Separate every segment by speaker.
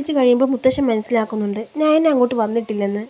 Speaker 1: വിളിച്ച് കഴിയുമ്പോൾ മുത്തശ്ശൻ മനസ്സിലാക്കുന്നുണ്ട് നയന അങ്ങോട്ട് വന്നിട്ടില്ലെന്ന്.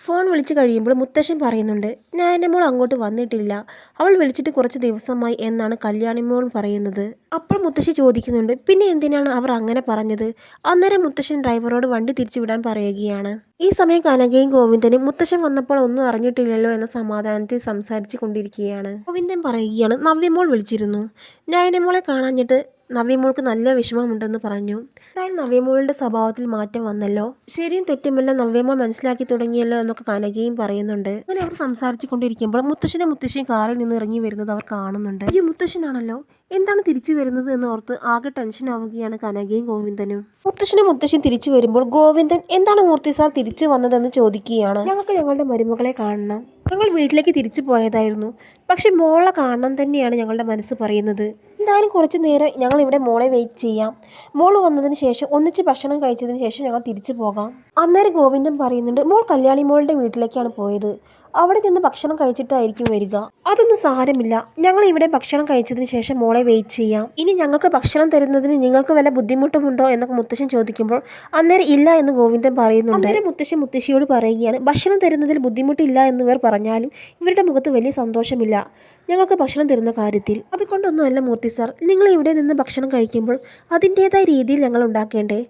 Speaker 1: ഫോൺ വിളിച്ച് കഴിയുമ്പോൾ മുത്തശ്ശൻ പറയുന്നുണ്ട് ഞാൻ നയനമോൾ അങ്ങോട്ട് വന്നിട്ടില്ല. അവൾ വിളിച്ചിട്ട് കുറച്ച് ദിവസമായി എന്നാണ് കല്യാണി മോൾ പറയുന്നത്. അപ്പോൾ മുത്തശ്ശി ചോദിക്കുന്നുണ്ട് പിന്നെ എന്തിനാണ് അവർ അങ്ങനെ പറഞ്ഞത്? അന്നേരം മുത്തശ്ശൻ ഡ്രൈവറോട് വണ്ടി തിരിച്ചുവിടാൻ പറയുകയാണ്. ഈ സമയം കനകയും ഗോവിന്ദനും മുത്തശ്ശൻ വന്നപ്പോൾ ഒന്നും അറിഞ്ഞിട്ടില്ലല്ലോ എന്ന സമാധാനത്തിൽ സംസാരിച്ചു കൊണ്ടിരിക്കുകയാണ്. ഗോവിന്ദൻ പറയുകയാണ് നവ്യമോൾ വിളിച്ചിരുന്നു. നയനമോളെ കാണാഞ്ഞിട്ട് നവ്യമോൾക്ക് നല്ല വിഷമമുണ്ടെന്ന് പറഞ്ഞു. എന്തായാലും നവ്യമോളുടെ സ്വഭാവത്തിൽ മാറ്റം വന്നല്ലോ. ശരിയും തെറ്റുമെല്ലാം നവ്യമോൾ മനസ്സിലാക്കി തുടങ്ങിയല്ലോ എന്നൊക്കെ കനകയും പറയുന്നുണ്ട്. അങ്ങനെ അവർ സംസാരിച്ചു കൊണ്ടിരിക്കുമ്പോൾ മുത്തശ്ശനും മുത്തശ്ശിയും കാറിൽ നിന്ന് ഇറങ്ങി വരുന്നത് അവർ കാണുന്നുണ്ട്. ഈ മുത്തശ്ശനാണല്ലോ. എന്താണ് തിരിച്ചു വരുന്നത് എന്ന് ഓർത്ത് ആകെ ടെൻഷൻ ആവുകയാണ് കനകയും ഗോവിന്ദനും. മുത്തശ്ശനും മുത്തശ്ശിയും തിരിച്ചു വരുമ്പോൾ ഗോവിന്ദൻ എന്താണ് മൂർത്തി സാർ തിരിച്ചു വന്നതെന്ന് ചോദിക്കുകയാണ്. ഞങ്ങൾക്ക് ഞങ്ങളുടെ മരുമകളെ കാണണം. ഞങ്ങൾ വീട്ടിലേക്ക് തിരിച്ചു പോയതായിരുന്നു. പക്ഷെ മോളെ കാണണം തന്നെയാണ് ഞങ്ങളുടെ മനസ്സ് പറയുന്നത്. എന്തായാലും കുറച്ച് നേരം ഞങ്ങൾ ഇവിടെ മോളെ വെയിറ്റ് ചെയ്യാം. മോൾ വന്നതിന് ശേഷം ഒന്നിച്ച് ഭക്ഷണം കഴിച്ചതിന് ശേഷം ഞങ്ങൾ തിരിച്ചു പോകാം. അന്നേരം ഗോവിന്ദൻ പറയുന്നുണ്ട് മോൾ കല്യാണി മോളുടെ വീട്ടിലേക്കാണ് പോയത്. അവിടെ നിന്ന് ഭക്ഷണം കഴിച്ചിട്ടായിരിക്കും വരിക. അതൊന്നും സാരമില്ല. ഞങ്ങൾ ഇവിടെ ഭക്ഷണം കഴിച്ചതിന് ശേഷം മോളെ വെയിറ്റ് ചെയ്യാം. ഇനി ഞങ്ങൾക്ക് ഭക്ഷണം തരുന്നതിന് നിങ്ങൾക്ക് വല്ല ബുദ്ധിമുട്ടുമുണ്ടോ എന്നൊക്കെ മുത്തശ്ശൻ ചോദിക്കുമ്പോൾ അന്നേരം ഇല്ല എന്ന് ഗോവിന്ദൻ പറയുന്നുണ്ട്. അന്നേരം മുത്തശ്ശൻ മുത്തശ്ശിയോട് പറയുകയാണ് ഭക്ഷണം തരുന്നതിൽ ബുദ്ധിമുട്ടില്ല ഇവർ പറഞ്ഞാലും ഇവരുടെ മുഖത്ത് വലിയ സന്തോഷമില്ല. ഞങ്ങൾക്ക് ഭക്ഷണം തരുന്ന കാര്യത്തിൽ അതുകൊണ്ടൊന്നുമല്ല മൂർത്തി സാർ. നിങ്ങൾ ഇവിടെ നിന്ന് ഭക്ഷണം കഴിക്കുമ്പോൾ അതിന്റേതായ രീതിയിൽ ഞങ്ങൾ ഉണ്ടാക്കേണ്ടേ?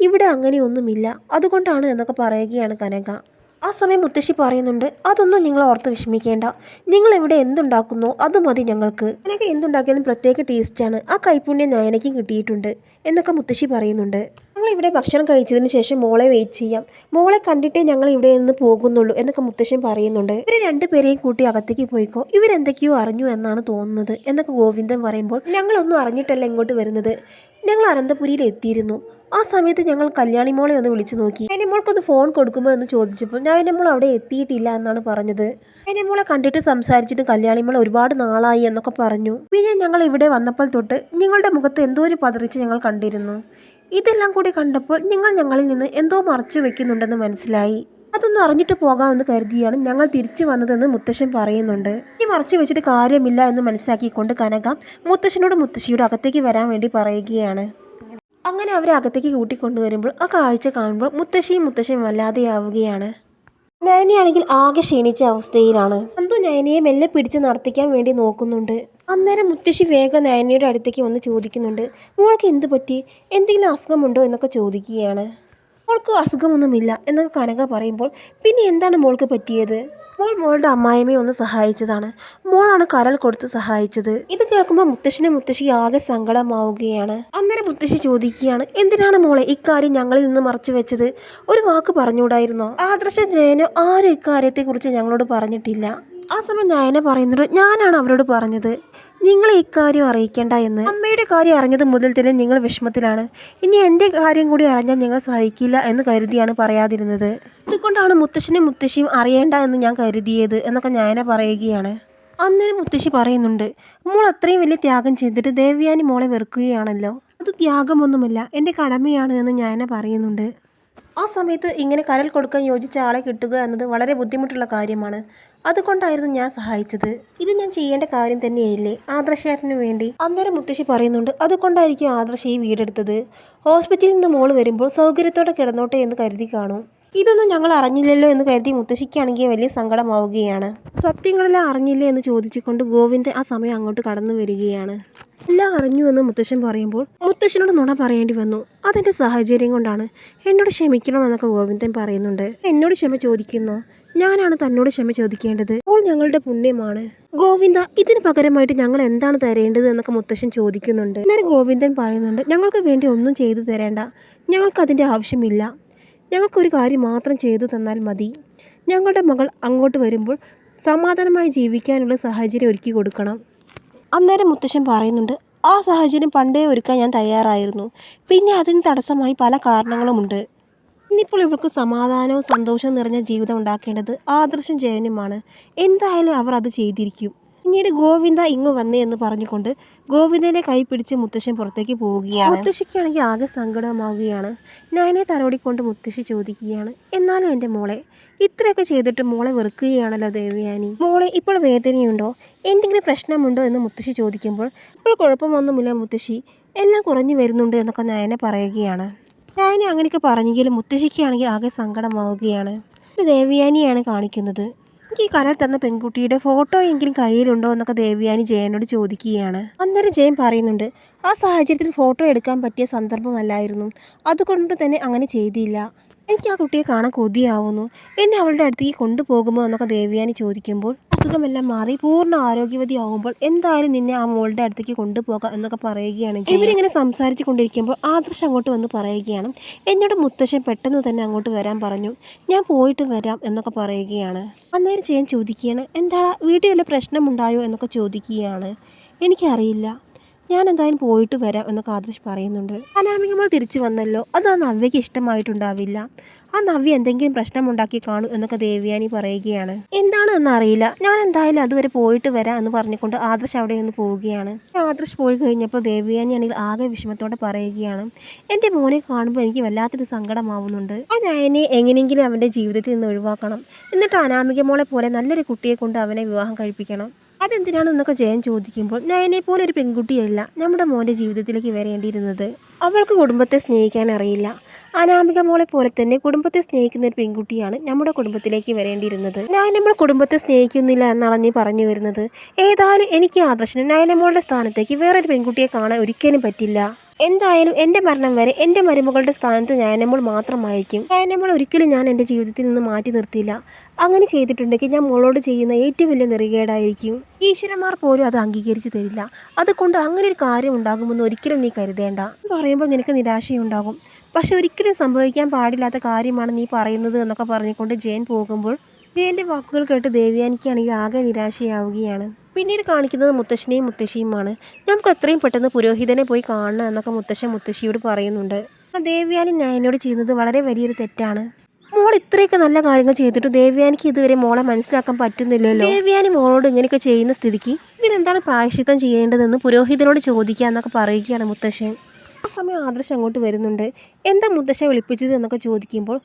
Speaker 1: ഇവിടെ അങ്ങനെയൊന്നുമില്ല അതുകൊണ്ടാണ് എന്നൊക്കെ പറയുകയാണ് കനക. ആ സമയം മുത്തശ്ശി പറയുന്നുണ്ട് അതൊന്നും നിങ്ങൾ ഓർത്ത് വിഷമിക്കേണ്ട. നിങ്ങൾ ഇവിടെ എന്തുണ്ടാക്കുന്നു അത് മതി ഞങ്ങൾക്ക്. അങ്ങനെയൊക്കെ എന്തുണ്ടാക്കിയാലും പ്രത്യേക ടേസ്റ്റാണ് ആ കൈപ്പുണ്യം നായനയ്ക്കും കിട്ടിയിട്ടുണ്ട് എന്നൊക്കെ മുത്തശ്ശി പറയുന്നുണ്ട്. ഞങ്ങൾ ഇവിടെ ഭക്ഷണം കഴിച്ചതിന് ശേഷം മോളെ വെയിറ്റ് ചെയ്യാം. മോളെ കണ്ടിട്ടേ ഞങ്ങൾ ഇവിടെ നിന്ന് പോകുന്നുള്ളൂ എന്നൊക്കെ മുത്തശ്ശൻ പറയുന്നുണ്ട്. ഇവരെ രണ്ടുപേരെയും കൂട്ടി അകത്തേക്ക് പോയിക്കോ. ഇവരെന്തൊക്കെയോ അറിഞ്ഞു എന്നാണ് തോന്നുന്നത് എന്നൊക്കെ ഗോവിന്ദൻ പറയുമ്പോൾ ഞങ്ങളൊന്നും അറിഞ്ഞിട്ടല്ല ഇങ്ങോട്ട് വരുന്നത്. ഞങ്ങൾ അനന്തപുരിയിൽ എത്തിയിരുന്നു. ആ സമയത്ത് ഞങ്ങൾ കല്യാണി മോളെ ഒന്ന് വിളിച്ചു നോക്കി. അതിനമോൾക്കൊന്ന് ഫോൺ കൊടുക്കുമോ? എന്ന് ചോദിച്ചപ്പോൾ ഞാൻ മോൾ അവിടെ എത്തിയിട്ടില്ല എന്നാണ് പറഞ്ഞത്. അതിനമോളെ കണ്ടിട്ട് സംസാരിച്ചിട്ട് കല്യാണി മോളെ ഒരുപാട് നാളായി എന്നൊക്കെ പറഞ്ഞു. പിന്നെ ഞങ്ങൾ ഇവിടെ വന്നപ്പോൾ തൊട്ട് നിങ്ങളുടെ മുഖത്ത് എന്തോ ഒരു പതറിച്ച് ഞങ്ങൾ കണ്ടിരുന്നു. ഇതെല്ലാം കൂടി കണ്ടപ്പോൾ നിങ്ങൾ ഞങ്ങളിൽ നിന്ന് എന്തോ മറച്ചു വെക്കുന്നുണ്ടെന്ന് മനസ്സിലായി. അതൊന്നും അറിഞ്ഞിട്ട് പോകാമെന്ന് കരുതിയാണ് ഞങ്ങൾ തിരിച്ചു വന്നതെന്ന് മുത്തശ്ശൻ പറയുന്നുണ്ട്. ഈ മറച്ചു വെച്ചിട്ട് കാര്യമില്ല എന്ന് മനസ്സിലാക്കിക്കൊണ്ട് കനക മുത്തശ്ശനോട് മുത്തശ്ശിയുടെ അകത്തേക്ക് വരാൻ വേണ്ടി പറയുകയാണ്. അങ്ങനെ അവരെ അകത്തേക്ക് കൂട്ടിക്കൊണ്ടുവരുമ്പോൾ ആ കാഴ്ച കാണുമ്പോൾ മുത്തശ്ശിയും മുത്തശ്ശിയും വല്ലാതെയാവുകയാണ്. നയനയാണെങ്കിൽ ആകെ ക്ഷീണിച്ച അവസ്ഥയിലാണ്. അന്തു നയനയെ മെല്ലെ പിടിച്ച് നടത്തിക്കാൻ വേണ്ടി നോക്കുന്നുണ്ട്. അന്നേരം മുത്തശ്ശി വേഗം നയനയുടെ അടുത്തേക്ക് വന്ന് ചോദിക്കുന്നുണ്ട് മോൾക്ക് എന്ത് പറ്റി? എന്തെങ്കിലും അസുഖമുണ്ടോ? എന്നൊക്കെ ചോദിക്കുകയാണ്. മോൾക്ക് അസുഖമൊന്നുമില്ല എന്നൊക്കെ കനക പറയുമ്പോൾ പിന്നെ എന്താണ് മോൾക്ക് പറ്റിയത്? മോൾ മോളുടെ അമ്മായിമ്മയെ ഒന്ന് സഹായിച്ചതാണ്. മോളാണ് കരൾ കൊടുത്ത് സഹായിച്ചത്. ഇത് കേൾക്കുമ്പോൾ മുത്തശ്ശിനെ മുത്തശ്ശി ആകെ സങ്കടമാവുകയാണ്. അന്നേരം മുത്തശ്ശി ചോദിക്കുകയാണ് എന്തിനാണ് മോളെ ഇക്കാര്യം ഞങ്ങളിൽ നിന്ന് മറച്ചു വെച്ചത്? ഒരു വാക്ക് പറഞ്ഞുകൂടായിരുന്നോ? ആദർശ ജയനോ ആരും ഇക്കാര്യത്തെക്കുറിച്ച് ഞങ്ങളോട് പറഞ്ഞിട്ടില്ല. ആ സമയം നയന പറയുന്നത് ഞാനാണ് അവരോട് പറഞ്ഞത്. നിങ്ങൾ ഇക്കാര്യം അറിയിക്കേണ്ട എന്ന്. അമ്മയുടെ കാര്യം അറിഞ്ഞത് മുതൽ തന്നെ നിങ്ങൾ വിഷമത്തിലാണ്. ഇനി എന്റെ കാര്യം കൂടി അറിഞ്ഞാൽ നിങ്ങൾ സഹിക്കില്ല എന്ന് കരുതിയാണ് പറയാതിരുന്നത്. ഇതുകൊണ്ടാണ് മുത്തശ്ശനും മുത്തശ്ശിയും അറിയേണ്ട എന്ന് ഞാൻ കരുതിയത് എന്നൊക്കെ ഞാന പറയുകയാണ്. അന്നേരം മുത്തശ്ശി പറയുന്നുണ്ട് മോൾ അത്രയും വലിയ ത്യാഗം ചെയ്തിട്ട് ദേവ്യാനി മോളെ വെറുക്കുകയാണല്ലോ. അത് ത്യാഗമൊന്നുമല്ല എന്റെ കടമയാണ് എന്ന് ഞാന പറയുന്നുണ്ട്. ആ സമയത്ത് ഇങ്ങനെ കരൽ കൊടുക്കാൻ യോജിച്ച ആളെ കിട്ടുക എന്നത് വളരെ ബുദ്ധിമുട്ടുള്ള കാര്യമാണ്. അതുകൊണ്ടായിരുന്നു ഞാൻ സഹായിച്ചത്. ഇത് ഞാൻ ചെയ്യേണ്ട കാര്യം തന്നെയല്ലേ? ആദർശേട്ടന് വേണ്ടി. അന്നേരം മുത്തശ്ശി പറയുന്നുണ്ട് അതുകൊണ്ടായിരിക്കും ആദർശ ഈ വീടെടുത്തത്. ഹോസ്പിറ്റലിൽ നിന്ന് മോൾ വരുമ്പോൾ സൗകര്യത്തോടെ കിടന്നോട്ടെ എന്ന് കരുതി കാണും. ഇതൊന്നും ഞങ്ങൾ അറിഞ്ഞില്ലല്ലോ എന്ന് കരുതി മുത്തശ്ശിക്കാണെങ്കിൽ വലിയ സങ്കടമാവുകയാണ്. സത്യങ്ങളെല്ലാം അറിഞ്ഞില്ലേ എന്ന് ചോദിച്ചുകൊണ്ട് ഗോവിന്ദ് ആ സമയം അങ്ങോട്ട് കടന്നു വരികയാണ്. എല്ലാം അറിഞ്ഞു എന്ന് മുത്തശ്ശൻ പറയുമ്പോൾ മുത്തശ്ശനോട് നുണ പറയേണ്ടി വന്നു. അതെന്റെ സാഹചര്യം കൊണ്ടാണ്. എന്നോട് ക്ഷമിക്കണം എന്നൊക്കെ ഗോവിന്ദൻ പറയുന്നുണ്ട്. എന്നോട് ക്ഷമ ചോദിക്കുന്നു. ഞാനാണ് തന്നോട് ക്ഷമ ചോദിക്കേണ്ടത്. അപ്പോൾ ഞങ്ങളുടെ പുണ്യമാണ്. ഗോവിന്ദ ഇതിന് പകരമായിട്ട് ഞങ്ങൾ എന്താണ് തരേണ്ടത് എന്നൊക്കെ മുത്തശ്ശൻ ചോദിക്കുന്നുണ്ട്. അന്നേരം ഗോവിന്ദൻ പറയുന്നുണ്ട് ഞങ്ങൾക്ക് വേണ്ടി ഒന്നും ചെയ്തു തരേണ്ട. ഞങ്ങൾക്ക് അതിന്റെ ആവശ്യമില്ല. ഞങ്ങൾക്കൊരു കാര്യം മാത്രം ചെയ്തു തന്നാൽ മതി. ഞങ്ങളുടെ മകൾ അങ്ങോട്ട് വരുമ്പോൾ സമാധാനമായി ജീവിക്കാനുള്ള സാഹചര്യം ഒരുക്കി കൊടുക്കണം. അന്നേരം മുത്തശ്ശൻ പറയുന്നുണ്ട് ആ സാഹചര്യം പണ്ടേ ഒരുക്കാൻ ഞാൻ തയ്യാറായിരുന്നു. പിന്നെ അതിന് തടസ്സമായി പല കാരണങ്ങളുമുണ്ട്. ഇന്നിപ്പോൾ ഇവൾക്ക് സമാധാനവും സന്തോഷവും നിറഞ്ഞ ജീവിതം ഉണ്ടാക്കേണ്ടത് ആദർശം ജയനുമാണ്. എന്തായാലും അവർ അത് ചെയ്തിരിക്കും. പിന്നീട് ഗോവിന്ദ ഇങ്ങ് വന്നേ എന്ന് പറഞ്ഞുകൊണ്ട് ഗോവിന്ദനെ കൈ പിടിച്ച് മുത്തശ്ശൻ പുറത്തേക്ക് പോവുകയാണ്. മുത്തശ്ശിക്കാണെങ്കിൽ ആകെ സങ്കടമാവുകയാണ്. നയനെ തലോടിക്കൊണ്ട് മുത്തശ്ശി ചോദിക്കുകയാണ് എന്നാലും എന്റെ മോളെ ഇത്രയൊക്കെ ചെയ്തിട്ട് മോളെ വെറുക്കുകയാണല്ലോ ദേവയാനി. മോളെ ഇപ്പോൾ വേദനയുണ്ടോ? എന്തെങ്കിലും പ്രശ്നമുണ്ടോ? എന്ന് മുത്തശ്ശി ചോദിക്കുമ്പോൾ ഇപ്പോൾ കുഴപ്പമൊന്നുമില്ല മുത്തശ്ശി. എല്ലാം കുറഞ്ഞു വരുന്നുണ്ട് എന്നൊക്കെ നയനെ പറയുകയാണ്. നയനെ അങ്ങനെയൊക്കെ പറഞ്ഞെങ്കിലും മുത്തശ്ശിക്കാണെങ്കിൽ ആകെ സങ്കടമാവുകയാണ്. ദേവയാനിയാണ് കാണിക്കുന്നത്. ഈ കരൽ തന്ന പെൺകുട്ടിയുടെ ഫോട്ടോ എങ്കിലും കയ്യിലുണ്ടോ എന്നൊക്കെ ദേവ്യാനി ജയനോട് ചോദിക്കുകയാണ്. അന്നേരം ജയൻ പറയുന്നുണ്ട് ആ സാഹചര്യത്തിൽ ഫോട്ടോ എടുക്കാൻ പറ്റിയ സന്ദർഭമല്ലായിരുന്നു. അതുകൊണ്ട് തന്നെ അങ്ങനെ ചെയ്തില്ല. എനിക്ക് ആ കുട്ടിയെ കാണാൻ കൊതിയാവുന്നു. എന്നെ അവളുടെ അടുത്തേക്ക് കൊണ്ടുപോകുമോ എന്നൊക്കെ ദേവിയാനി ചോദിക്കുമ്പോൾ അസുഖമെല്ലാം മാറി പൂർണ ആരോഗ്യവതി ആവുമ്പോൾ എന്തായാലും നിന്നെ ആ മോളുടെ അടുത്തേക്ക് കൊണ്ടുപോകാം എന്നൊക്കെ പറയുകയാണ്. ഇവരിങ്ങനെ സംസാരിച്ചു കൊണ്ടിരിക്കുമ്പോൾ ആദർശ് അങ്ങോട്ട് വന്ന് പറയുകയാണ്. എന്നോട് മുത്തശ്ശൻ പെട്ടെന്ന് തന്നെ അങ്ങോട്ട് വരാൻ പറഞ്ഞു. ഞാൻ പോയിട്ട് വരാം എന്നൊക്കെ പറയുകയാണ്. അന്നേരം ചെയ്യാൻ ചോദിക്കുകയാണ് എന്താടാ വീട്ടിൽ വല്ല പ്രശ്നമുണ്ടായോ? എന്നൊക്കെ ചോദിക്കുകയാണ്. എനിക്കറിയില്ല. ഞാൻ എന്തായാലും പോയിട്ട് വരാം എന്ന് ആദർശ് പറയുന്നുണ്ട്. അനാമിക നമ്മൾ തിരിച്ചു വന്നല്ലോ. അത് ആ നവ്യയ്ക്ക് ഇഷ്ടമായിട്ടുണ്ടാവില്ല. ആ നവ്യ എന്തെങ്കിലും പ്രശ്നം ഉണ്ടാക്കി കാണും എന്നൊക്കെ ദേവ്യാനി പറയുകയാണ്. എന്താണ് എന്ന് അറിയില്ല. ഞാൻ എന്തായാലും അതുവരെ പോയിട്ട് വരാം എന്ന് പറഞ്ഞുകൊണ്ട് ആദർശ് അവിടെ നിന്ന് പോവുകയാണ്. ആദർശ് പോയി കഴിഞ്ഞപ്പോൾ ദേവ്യാനി ആണെങ്കിൽ ആകെ വിഷമത്തോടെ പറയുകയാണ്. എന്റെ മോനെ കാണുമ്പോൾ എനിക്ക് വല്ലാത്തൊരു സങ്കടമാവുന്നുണ്ട്. ആ നയനെ എങ്ങനെയെങ്കിലും അവന്റെ ജീവിതത്തിൽ നിന്ന് ഒഴിവാക്കണം. എന്നിട്ട് അനാമിക മോളെ പോലെ നല്ലൊരു കുട്ടിയെ കൊണ്ട് അവനെ വിവാഹം കഴിപ്പിക്കണം. അതെന്തിനാണ് എന്നൊക്കെ ജയൻ ചോദിക്കുമ്പോൾ നയനെ പോലെ ഒരു പെൺകുട്ടിയല്ല നമ്മുടെ മോന്റെ ജീവിതത്തിലേക്ക് വരേണ്ടിയിരുന്നത്. അവൾക്ക് കുടുംബത്തെ സ്നേഹിക്കാൻ അറിയില്ല. അനാമിക മോളെ പോലെ തന്നെ കുടുംബത്തെ സ്നേഹിക്കുന്ന ഒരു പെൺകുട്ടിയാണ് നമ്മുടെ കുടുംബത്തിലേക്ക് വരേണ്ടിയിരുന്നത്. നയനമ്മൾ കുടുംബത്തെ സ്നേഹിക്കുന്നില്ല എന്നാണ് നീ പറഞ്ഞു വരുന്നത്. ഏതായാലും എനിക്ക് ആദർശനം നയനമ്മളുടെ സ്ഥാനത്തേക്ക് വേറൊരു പെൺകുട്ടിയെ കാണാൻ ഒരിക്കലും പറ്റില്ല. എന്തായാലും എന്റെ മരണം വരെ എന്റെ മരുമകളുടെ സ്ഥാനത്ത് ഞാനമ്മൾ മാത്രമായിരിക്കും. ഞാനമ്മൾ ഒരിക്കലും ഞാൻ എന്റെ ജീവിതത്തിൽ നിന്ന് മാറ്റി നിർത്തിയില്ല. അങ്ങനെ ചെയ്തിട്ടുണ്ടെങ്കിൽ ഞാൻ മോളോട് ചെയ്യുന്ന ഏറ്റവും വലിയ നെറികേടായിരിക്കും. ഈശ്വരന്മാർ പോലും അത് അംഗീകരിച്ച് തരില്ല. അതുകൊണ്ട് അങ്ങനെ ഒരു കാര്യം ഉണ്ടാകുമെന്ന് ഒരിക്കലും നീ കരുതേണ്ട. പറയുമ്പോൾ നിനക്ക് നിരാശയുണ്ടാകും. പക്ഷെ ഒരിക്കലും സംഭവിക്കാൻ പാടില്ലാത്ത കാര്യമാണ് നീ പറയുന്നത് എന്നൊക്കെ പറഞ്ഞുകൊണ്ട് ജയൻ പോകുമ്പോൾ ജയന്റെ വാക്കുകൾ കേട്ട് ദേവിയാനിക്കാണെങ്കിൽ ആകെ നിരാശയാവുകയാണ്. പിന്നീട് കാണിക്കുന്നത് മുത്തശ്ശനെയും മുത്തശ്ശിയുമാണ്. നമുക്ക് എത്രയും പെട്ടെന്ന് പുരോഹിതനെ പോയി കാണണം എന്നൊക്കെ മുത്തശ്ശൻ മുത്തശ്ശിയോട് പറയുന്നുണ്ട്. ദേവ്യാനി നയനോട് ചെയ്യുന്നത് വളരെ വലിയൊരു തെറ്റാണ്. മോൾ ഇത്രയൊക്കെ നല്ല കാര്യങ്ങൾ ചെയ്തിട്ട് ദേവ്യാനിക്ക് ഇതുവരെ മോളെ മനസ്സിലാക്കാൻ പറ്റുന്നില്ലല്ലോ. ദേവ്യാനി മോളോട് ഇങ്ങനെയൊക്കെ ചെയ്യുന്ന സ്ഥിതിക്ക് ഇതിനെന്താണ് പ്രായശ്ചിത്തം ചെയ്യേണ്ടതെന്ന് പുരോഹിതനോട് ചോദിക്കുക എന്നൊക്കെ പറയുകയാണ് മുത്തശ്ശൻ. ആ സമയം ആദർശ് അങ്ങോട്ട് വരുന്നുണ്ട്. എന്താ മുത്തശ്ശ വിളിപ്പിച്ചത് എന്നൊക്കെ ചോദിക്കുമ്പോൾ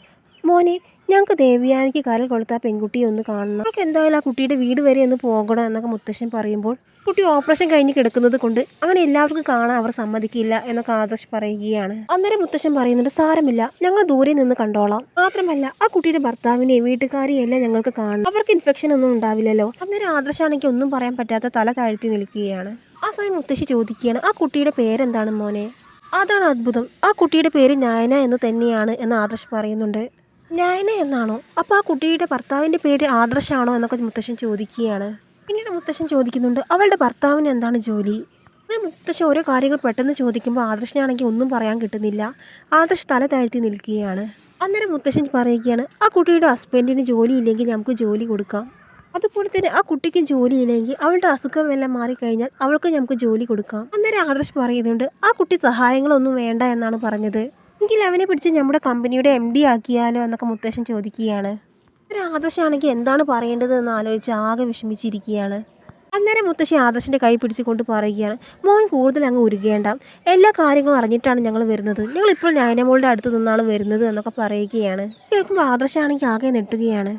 Speaker 1: മോനെ ഞങ്ങൾക്ക് ദേവ്യാനിക്ക് കരൽ കൊടുത്ത ആ പെൺകുട്ടിയെ ഒന്ന് കാണണം. നമുക്ക് എന്തായാലും ആ കുട്ടിയുടെ വീട് വരെ ഒന്ന് പോകണം എന്നൊക്കെ മുത്തശ്ശൻ പറയുമ്പോൾ കുട്ടി ഓപ്പറേഷൻ കഴിഞ്ഞ് കിടക്കുന്നത് കൊണ്ട് അങ്ങനെ എല്ലാവർക്കും കാണാൻ അവർ സമ്മതിക്കില്ല എന്നൊക്കെ ആദർശ് പറയുകയാണ്. അന്നേരം മുത്തശ്ശൻ പറയുന്നുണ്ട് സാരമില്ല ഞങ്ങൾ ദൂരെ നിന്ന് കണ്ടോളാം. മാത്രമല്ല ആ കുട്ടിയുടെ ഭർത്താവിനെ വീട്ടുകാരെയും എല്ലാം ഞങ്ങൾക്ക് കാണണം. അവർക്ക് ഇൻഫെക്ഷൻ ഒന്നും ഉണ്ടാവില്ലല്ലോ. അന്നേരം ആദർശാണെങ്കിൽ ഒന്നും പറയാൻ പറ്റാത്ത തല താഴ്ത്തി നിൽക്കുകയാണ്. ആ സമയം മുത്തശ്ശി ചോദിക്കുകയാണ് ആ കുട്ടിയുടെ പേരെന്താണ് മോനെ? അതാണ് അത്ഭുതം. ആ കുട്ടിയുടെ പേര് നയന എന്ന് തന്നെയാണ് എന്ന് ആദർശ് പറയുന്നുണ്ട്. നയന എന്നാണോ? അപ്പോൾ ആ കുട്ടിയുടെ ഭർത്താവിന്റെ പേര് ആദർശാണോ എന്നൊക്കെ മുത്തശ്ശൻ ചോദിക്കുകയാണ്. പിന്നീട് മുത്തശ്ശൻ ചോദിക്കുന്നുണ്ട് അവളുടെ ഭർത്താവിന് എന്താണ് ജോലി? അങ്ങനെ മുത്തശ്ശൻ ഓരോ കാര്യങ്ങൾ പെട്ടെന്ന് ചോദിക്കുമ്പോൾ ആദർശനാണെങ്കിൽ ഒന്നും പറയാൻ കിട്ടുന്നില്ല. ആദർശ് തല താഴ്ത്തി നിൽക്കുകയാണ്. അന്നേരം മുത്തശ്ശൻ പറയുകയാണ് ആ കുട്ടിയുടെ ഹസ്ബൻഡിന് ജോലിയില്ലെങ്കിൽ നമുക്ക് ജോലി കൊടുക്കാം. അതുപോലെ തന്നെ ആ കുട്ടിക്ക് ജോലിയില്ലെങ്കിൽ അവളുടെ അസുഖം എല്ലാം മാറിക്കഴിഞ്ഞാൽ അവൾക്ക് നമുക്ക് ജോലി കൊടുക്കാം. അന്നേരം ആദർശ് പറയുന്നുണ്ട് ആ കുട്ടി സഹായങ്ങളൊന്നും വേണ്ട എന്നാണ് പറഞ്ഞത്. എങ്കിൽ അവനെ പിടിച്ച് നമ്മുടെ കമ്പനിയുടെ എം ഡി ആക്കിയാലോ എന്നൊക്കെ മുത്തശ്ശൻ ചോദിക്കുകയാണ്. ഒരു ആദർശാണെങ്കിൽ എന്താണ് പറയേണ്ടത് എന്ന് ആലോചിച്ച് ആകെ വിഷമിച്ചിരിക്കുകയാണ്. അന്നേരം മുത്തശ്ശി ആദർശിന്റെ കൈ പിടിച്ചുകൊണ്ട് പറയുകയാണ് മോൻ കൂടുതൽ അങ്ങ് ഉരുകേണ്ട. എല്ലാ കാര്യങ്ങളും അറിഞ്ഞിട്ടാണ് ഞങ്ങൾ വരുന്നത്. ഞങ്ങൾ ഇപ്പോൾ നയനമോളുടെ അടുത്ത് നിന്നാണ് വരുന്നത് എന്നൊക്കെ പറയുകയാണ്. കേൾക്കുമ്പോൾ ആദർശാണെങ്കിൽ ആകെ നെട്ടുകയാണ്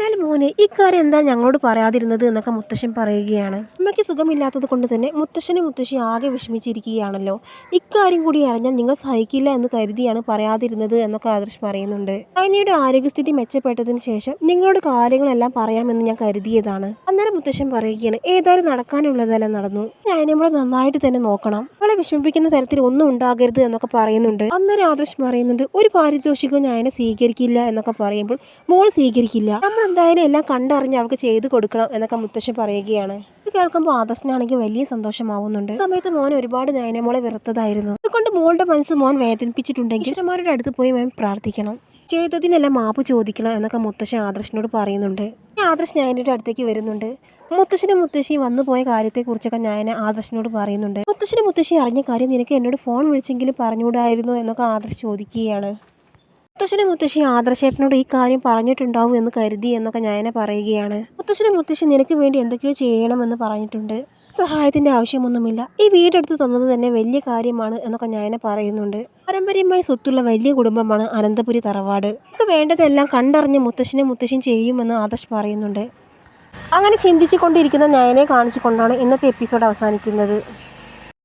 Speaker 1: എന്നാലും മോനെ ഇക്കാര്യം എന്താ ഞങ്ങളോട് പറയാതിരുന്നത് എന്നൊക്കെ മുത്തശ്ശൻ പറയുകയാണ്. അമ്മയ്ക്ക് സുഖമില്ലാത്തത് കൊണ്ട് തന്നെ മുത്തശ്ശനും മുത്തശ്ശി ആകെ വിഷമിച്ചിരിക്കുകയാണല്ലോ. ഇക്കാര്യം കൂടി അറിഞ്ഞാൽ നിങ്ങൾ സഹിക്കില്ല എന്ന് കരുതിയാണ് പറയാതിരുന്നത് എന്നൊക്കെ ആദർശ് പറയുന്നുണ്ട്. അനിയുടെ ആരോഗ്യസ്ഥിതി മെച്ചപ്പെട്ടതിന് ശേഷം നിങ്ങളോട് കാര്യങ്ങളെല്ലാം പറയാമെന്ന് ഞാൻ കരുതിയതാണ്. അന്നേരം മുത്തശ്ശൻ പറയുകയാണ് ഏതായാലും നടക്കാനുള്ളതെല്ലാം നടന്നു. ഞാൻ നമ്മളെ നന്നായിട്ട് തന്നെ നോക്കണം. അവളെ വിഷമിപ്പിക്കുന്ന തരത്തിൽ ഒന്നും ഉണ്ടാകരുത് എന്നൊക്കെ പറയുന്നുണ്ട്. അന്നേരം ആദർശ് പറയുന്നുണ്ട് ഒരു പാരിതോഷികവും ഞാൻ സ്വീകരിക്കില്ല എന്നൊക്കെ പറയുമ്പോൾ മോൾ സ്വീകരിക്കില്ല. നമ്മൾ എന്തായാലും എല്ലാം കണ്ടറിഞ്ഞ് അവൾക്ക് ചെയ്തു കൊടുക്കണം എന്നൊക്കെ മുത്തശ്ശി പറയുകയാണ്. ഇത് കേൾക്കുമ്പോൾ ആദർശനാണെങ്കിൽ വലിയ സന്തോഷമാവുന്നുണ്ട്. സമയത്ത് മോൻ ഒരുപാട് നയനമോളെ വെറുത്തതായിരുന്നു. അതുകൊണ്ട് മോളുടെ മനസ്സ് മോൻ വേദനിപ്പിച്ചിട്ടുണ്ടെങ്കിൽ ഈശ്വരന്മാരുടെ അടുത്ത് പോയി മോൻ പ്രാർത്ഥിക്കണം. ചെയ്തതിനെല്ലാം മാപ്പ് ചോദിക്കണം എന്നൊക്കെ മുത്തശ്ശൻ ആദർശനോട് പറയുന്നുണ്ട്. ആദർശ് നയനയുടെ അടുത്തേക്ക് വരുന്നുണ്ട്. മുത്തശ്ശനും മുത്തശ്ശി വന്നു പോയ കാര്യത്തെക്കുറിച്ചൊക്കെ ഞാൻ ആദർശനോട് പറയുന്നുണ്ട്. മുത്തശ്ശനും മുത്തശ്ശി അറിഞ്ഞ കാര്യം നിനക്ക് എന്നോട് ഫോൺ വിളിച്ചെങ്കിലും പറഞ്ഞുകൂടായിരുന്നു എന്നൊക്കെ ആദർശ് ചോദിക്കുകയാണ്. മുത്തശ്ശനും മുത്തശ്ശി ആദർശേട്ടനോട് ഈ കാര്യം പറഞ്ഞിട്ടുണ്ടാവും എന്ന് കരുതി എന്നൊക്കെ ഞാൻ പറയുകയാണ്. മുത്തശ്ശനും മുത്തശ്ശി നിനക്ക് വേണ്ടി എന്തൊക്കെയോ ചെയ്യണമെന്ന് പറഞ്ഞിട്ടുണ്ട്. സഹായത്തിന്റെ ആവശ്യമൊന്നുമില്ല. ഈ വീടെടുത്ത് തന്നത് തന്നെ വലിയ കാര്യമാണ് എന്നൊക്കെ ഞാൻ പറയുന്നുണ്ട്. പാരമ്പര്യമായി സ്വത്തുള്ള വലിയ കുടുംബമാണ് അനന്തപുരി തറവാട്. നമുക്ക് വേണ്ടതെല്ലാം കണ്ടറിഞ്ഞ് മുത്തശ്ശനും മുത്തശ്ശിയും ചെയ്യുമെന്ന് ആദർശ് പറയുന്നുണ്ട്. അങ്ങനെ ചിന്തിച്ചുകൊണ്ടിരിക്കുന്ന കൊണ്ടിരിക്കുന്ന നയനെ കാണിച്ചുകൊണ്ടാണ് ഇന്നത്തെ എപ്പിസോഡ് അവസാനിക്കുന്നത്.